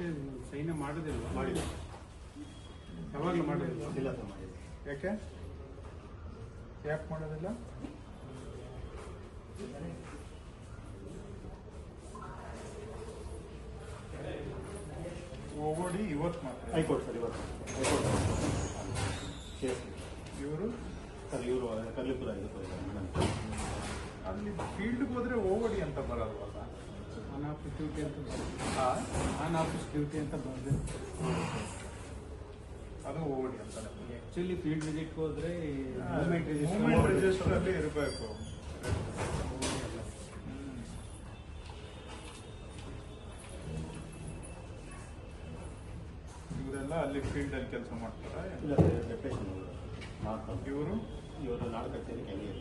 ಮಾಡೋದಿಲ್ಲ? ಮಾಡಿಲ್ಲ ಯಾವಾಗಲೂ ಮಾಡೋದಿಲ್ಲ. ಇಲ್ಲ ಸರ್ ಮಾಡಿಲ್ಲ ಯಾಕೆ? ಯಾಕೆ ಮಾಡೋದಿಲ್ಲ? ಓಡಿ ಇವತ್ತು ಮಾತ್ರ. ಹೈಕೋರ್ಟ್ ಸರ್ ಇವತ್ತು. High court case. ಇವರು? ಸರ್ ಇವರು ಕಲ್ಲಿಪುರ ಇದಕ್ಕೆ ಅಲ್ಲಿ ಫೀಲ್ಡ್ಗೆ ಹೋದ್ರೆ ಹೋಗೋಡಿ ಅಂತ ಆನ್ ಆಫೀಸ್ ಡ್ಯೂಟಿ ಅಂತ ಆನ್ ಆಫೀಸ್ ಡ್ಯೂಟಿ ಅಂತ ಬಂದಿದೆ. ಅದು ಓಡಿ ಅಂತ ಆ್ಯಕ್ಚುಲಿ ಫೀಲ್ಡ್ ವಿಸಿಟ್ ಹೋದ್ರೆ ಮೂವ್ಮೆಂಟ್ ಮೂವ್ಮೆಂಟ್ ರಿಜಿಸ್ಟರ್ ಅಲ್ಲಿ ಇರಬೇಕು. ಇವರೆಲ್ಲ ಅಲ್ಲಿ ಫೀಲ್ಡ್ ಅಲ್ಲಿ ಕೆಲಸ ಮಾಡ್ತಾರೆ? ಇಲ್ಲ ನಾಲ್ಕು ಇವರು? ಇವರು ನಾಲ್ಕು ಕಚೇರಿ ಕೆಳಗೆ